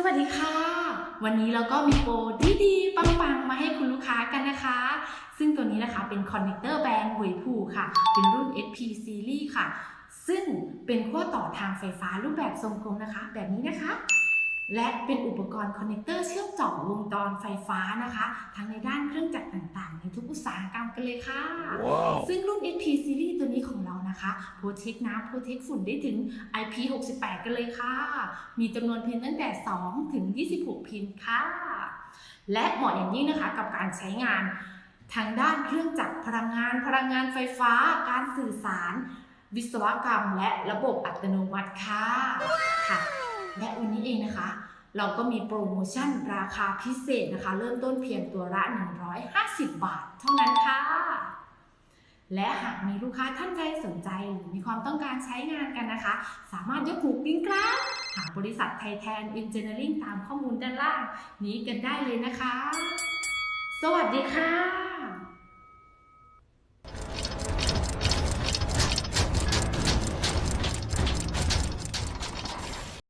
สวัสดีค่ะ วันนี้เราก็มีโปรดีๆ ปังๆ มาให้คุณลูกค้ากันนะคะ ซึ่งตัวนี้นะคะเป็นคอนเนคเตอร์แบรนด์หวยผูค่ะ เป็นรุ่น SP Series ค่ะ ซึ่งเป็นขั้วต่อทางไฟฟ้ารูปแบบทรงกลมนะคะ แบบนี้นะคะ และเป็นอุปกรณ์คอนเนคเตอร์เชื่อมต่อวงจรไฟฟ้านะคะ ทั้งในด้านเครื่องจักร ในทุกอุตสาหกรรมกันเลยค่ะ Wow. ซึ่งรุ่น SP Series ตัวนี้ของเรานะคะโปรเทคน้ำโปรเทคฝุ่นได้ถึง IP68 กันเลยค่ะ มีจำนวนพินตั้งแต่ 2 ถึง 26 พินค่ะ และเหมาะอย่างยิ่งนะคะกับการใช้งานทางด้านเครื่องจักรพลังงาน พลังงานไฟฟ้า การสื่อสาร วิศวกรรม และระบบอัตโนมัติค่ะค่ะ และวันนี้เองนะคะ เราก็มีโปรโมชั่นราคาพิเศษนะคะ เริ่มต้นเพียงตัวละ 150 บาท เท่านั้นค่ะ และหากมีลูกค้าท่านใดสนใจหรือมีความต้องการใช้งานกันนะคะ สามารถยกหูกิ้งกราหาบริษัทไทยแทนอินเจเนอริงตามข้อมูลด้านล่าง นี้กันได้เลยนะคะ สวัสดีค่ะ